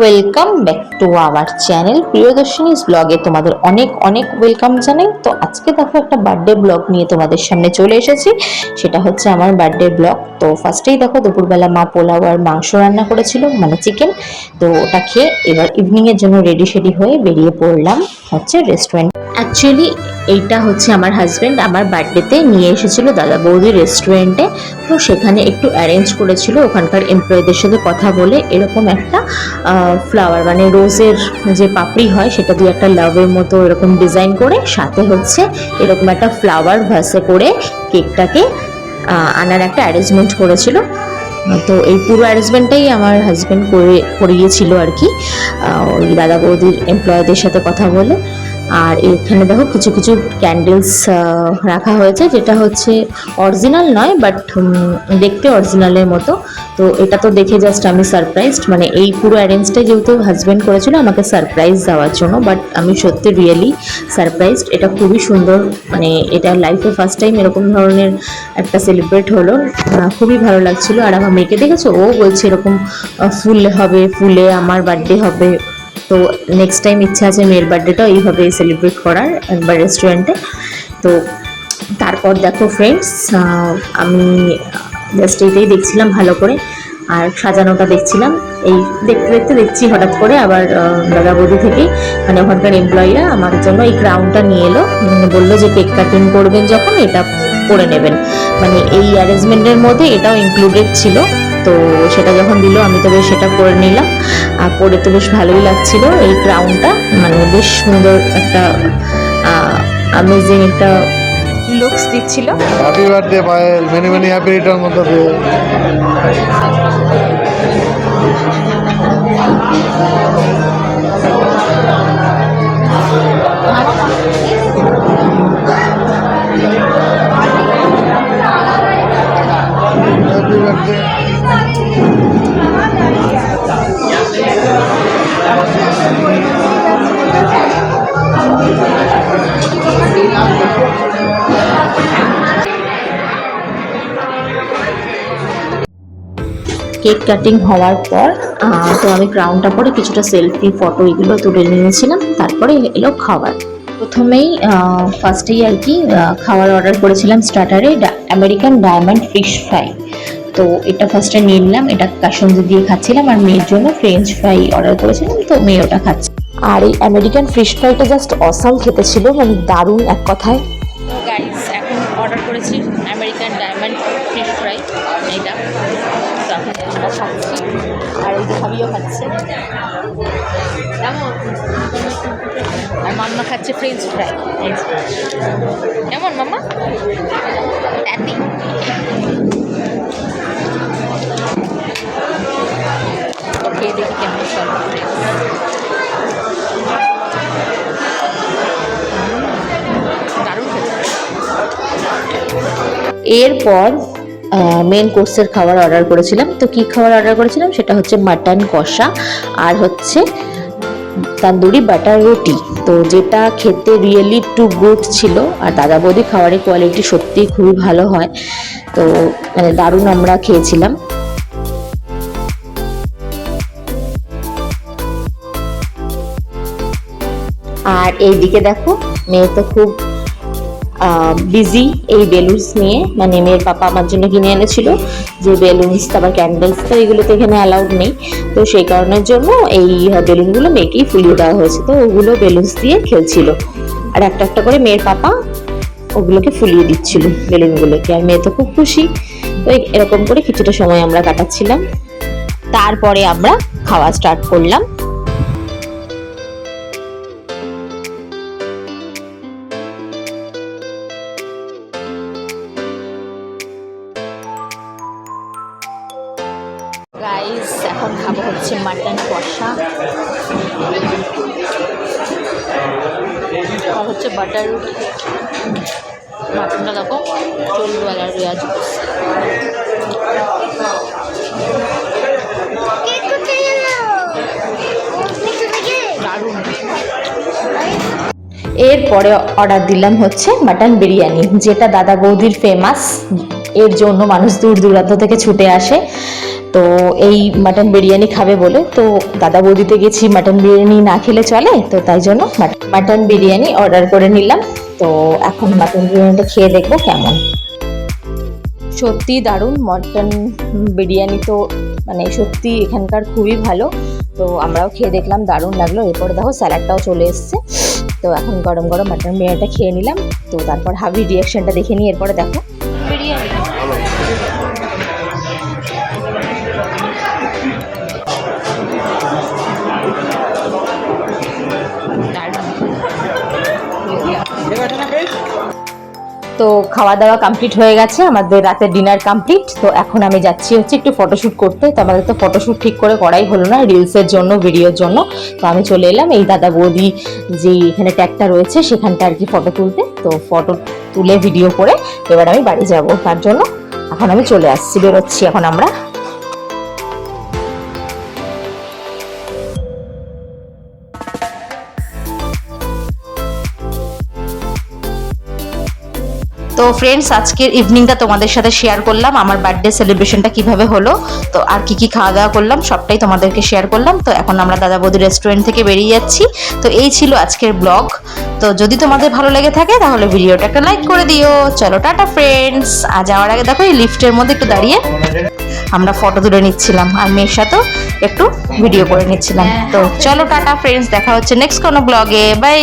Welcome back to our channel Priyadarshini's ব্লগে তোমাদের অনেক অনেক ওয়েলকাম জানাই। তো আজকে দেখো একটা বার্থডে ব্লগ নিয়ে তোমাদের সামনে চলে এসেছি। সেটা হচ্ছে আমার বার্থডে ব্লগ তো ফার্স্টেই দেখো, দুপুরবেলা মা পোলাও আর মাংস রান্না করেছিল মানে চিকেন তো ওটা খেয়ে এবার ইভিনিংয়ের জন্য রেডি সেডি হয়ে বেরিয়ে পড়লাম হচ্ছে রেস্টুরেন্ট অ্যাকচুয়ালি এইটা হচ্ছে আমার হাজব্যান্ড আমার বার্থডেতে নিয়ে এসেছিল দাদা বৌদির রেস্টুরেন্টে তো সেখানে একটু অ্যারেঞ্জ করেছিল ওখানকার এমপ্লয়ীদের সাথে কথা বলে এরকম একটা ফ্লাওয়ার মানে রোজের যে পাপড়ি হয় সেটা দিয়ে একটা লাভের মতো এরকম ডিজাইন করে সাথে হচ্ছে এরকম একটা ফ্লাওয়ার ভাসে করে কেকটাকে আনার একটা অ্যারেঞ্জমেন্ট করেছিল। তো এই পুরো অ্যারেঞ্জমেন্টটাই আমার হাজব্যান্ড করে, করিয়েছিল আর কি। ওই দাদা বৌদির এমপ্লয়ীদের সাথে কথা বলে। আর এখানে দেখো কিছু কিছু ক্যান্ডেলস রাখা হয়েছে, যেটা হচ্ছে অরিজিনাল নয় বাট দেখতে অরিজিনালের মতো। তো এটা তো দেখে জাস্ট আমি সারপ্রাইজড মানে এই পুরো অ্যারেঞ্জটাই যেহেতু হাজব্যান্ড করেছিল, আমাকে সারপ্রাইজ দেওয়ার জন্য বাট আমি সত্যি রিয়েলি সারপ্রাইজড এটা খুবই সুন্দর মানে এটা লাইফে ফার্স্ট টাইম এরকম ধরনের একটা সেলিব্রেট হলো। খুবই ভালো লাগছিল। আর আমার মেয়েকে দেখেছ? ও বলছে এরকম ফুল হবে, ফুলে আমার বার্থডে হবে। তো নেক্সট টাইম ইচ্ছা আছে মেয়ের বার্থডেটাও এইভাবে সেলিব্রেট করার একবার রেস্টুরেন্টে তো তারপর দেখো ফ্রেন্ডস আমি জাস্ট এইটাই দেখছিলাম ভালো করে। আর সাজানোটা দেখছিলাম। এই দেখতে দেখতে দেখছি হঠাৎ করে আবার দাদা বৌদি থেকেই মানে ওখানকার এমপ্লয়িরা আমার জন্য এই ক্রাউনটা নিয়ে এলো। বলল যে কেক কাটিং করবেন যখন, এটা করে নেবেন। মানে এই অ্যারেঞ্জমেন্টের মধ্যে এটাও ইনক্লুডেড ছিল। তো সেটা যখন দিল, আমি তো বেশ সেটা করে নিলাম। আর পরে তো বেশ ভালোই লাগছিল এই ক্রাউনটা মানে বেশ সুন্দর একটা আমেজিং একটা লুকস দিচ্ছিল। Happy birthday Payel. Many many happy return cake cutting হওয়ার পর তো আমি ক্রাউনটা পরে কিছুটা সেলফি ফটো এগুলো তুলে নিয়েছিলাম তারপরে এলো খাবার প্রথমেই ফার্স্টেই আর কি খাবার অর্ডার করেছিলাম স্টার্টারে আমেরিকান ডায়মন্ড ফিশ ফ্রাই তো এটা ফার্স্টে নিয়ে নিলাম এটা কাসন্দি দিয়ে খাচ্ছিলাম আর মেয়ের জন্য ফ্রেঞ্চ ফ্রাই অর্ডার করেছিলাম তো মেয়ে ওটা খাচ্ছে। আর এই আমেরিকান ফিশ ফ্রাইটা জাস্ট অসাম খেতে ছিল মানে দারুণ এক কথায়। তো গাইস এখন অর্ডার করেছি আমেরিকান ডায়মন্ড ফিশ ফ্রাই এটা তো এখন এটা খাচ্ছি খাচ্ছে। আর মাম্মা খাচ্ছে ফ্রেঞ্চ ফ্রাই কেমন মাম্মা? ট্যাপি খেয়ে দেখি কেমন চলো। এরপর মেন কোর্সের খাবার অর্ডার করেছিলাম। তো কি খাবার অর্ডার করেছিলাম? সেটা হচ্ছে মাটন কষা আর হচ্ছে তান্দুরি বাটার রুটি। তো যেটা খেতে রিয়েলি টু গুড ছিল। আর দাদা বৌদি খাবারের কোয়ালিটি সত্যিই খুবই ভালো হয়। তো মানে দারুণ আমরা খেয়েছিলাম। আর এইদিকে দেখো, মেয়ে তো খুব বিজি এই বেলুনস নিয়ে। মানে মেয়ের পাপা আমার জন্য কিনে এনেছিল। যে বেলুনস তারপর ক্যান্ডেলস তো এগুলো তো এখানে অ্যালাউড নেই। তো সেই কারণের জন্য এই বেলুনগুলো মেয়েকেই ফুলিয়ে দেওয়া হয়েছে। তো ওগুলো বেলুনস দিয়ে খেলছিল। আর একটা একটা করে মেয়ের পাপা ওগুলোকে ফুলিয়ে দিচ্ছিল বেলুনগুলোকে আর মেয়ে তো খুব খুশি। তো এরকম করে কিছুটা সময় আমরা কাটাচ্ছিলাম। তারপরে আমরা খাওয়া স্টার্ট করলাম। এখন খাব হচ্ছে মাটন কষা। আর হচ্ছে বাটার রুটি। মাটনটা দেখো চুলওয়ালা রেয়াজ এরপরে অর্ডার দিলাম হচ্ছে মাটন বিরিয়ানি, যেটা দাদা বৌদির ফেমাস এর জন্য মানুষ দূর দূরান্ত থেকে ছুটে আসে। তো এই মাটন বিরিয়ানি খাবে বলে, তো দাদা বৌদিতে গেছি মাটন বিরিয়ানি না খেলে চলে, তো তাই জন্য মাটন বিরিয়ানি অর্ডার করে নিলাম। তো এখন মাটন বিরিয়ানিটা খেয়ে দেখব কেমন। সত্যি দারুণ মটন বিরিয়ানি তো মানে সত্যি এখানকার খুবই ভালো। তো আমরাও খেয়ে দেখলাম, দারুণ লাগল। এরপরে দেখো স্যালাডটাও চলে এসছে। তো এখন গরম গরম মাটন বিরিয়ানিটা খেয়ে নিলাম। তো তারপর হাবির রিয়াকশনটা দেখে নিই, এরপরে দেখো। তো খাওয়া দাওয়া কমপ্লিট হয়ে গেছে, আমাদের রাতের ডিনার কমপ্লিট তো এখন আমি যাচ্ছি হচ্ছে একটু ফটোশ্যুট করতে। তো আমাদের তো ফটোশ্যুট ঠিক করে করাই হলো না রিলসের জন্য ভিডিওর জন্য। তো আমি চলে এলাম এই দাদা বৌদি যে এখানে ট্যাগটা রয়েছে, সেখানটা আর কি ফটো তুলতে। তো ফটো তুলে ভিডিও করে এবার আমি বাড়ি যাব। তার জন্য এখন আমি চলে আসছি, বেরোচ্ছি এখন আমরা। তো ফ্রেন্ডস আজকের ইভিনিংটা তোমাদের সাথে শেয়ার করলাম, আমার বার্থডে সেলিব্রেশনটা কীভাবে হলো, তো আর কি কি খাওয়া দাওয়া করলাম, সবটাই তোমাদেরকে শেয়ার করলাম। তো এখন আমরা দাদা বৌদি রেস্টুরেন্ট থেকে বেরিয়ে যাচ্ছি। তো এই ছিল আজকের ব্লগ তো যদি তোমাদের ভালো লেগে থাকে, তাহলে ভিডিওটা একটা লাইক করে দিও। চলো, টাটা ফ্রেন্ডস আর যাওয়ার আগে দেখো, এই লিফটের মধ্যে একটু দাঁড়িয়ে আমরা ফটো তুলে নিচ্ছিলাম। আর মেয়ের সাথেও একটু ভিডিও করে নিচ্ছিলাম। তো চলো, টাটা ফ্রেন্ডস দেখা হচ্ছে নেক্সট কোনো ব্লগে বাই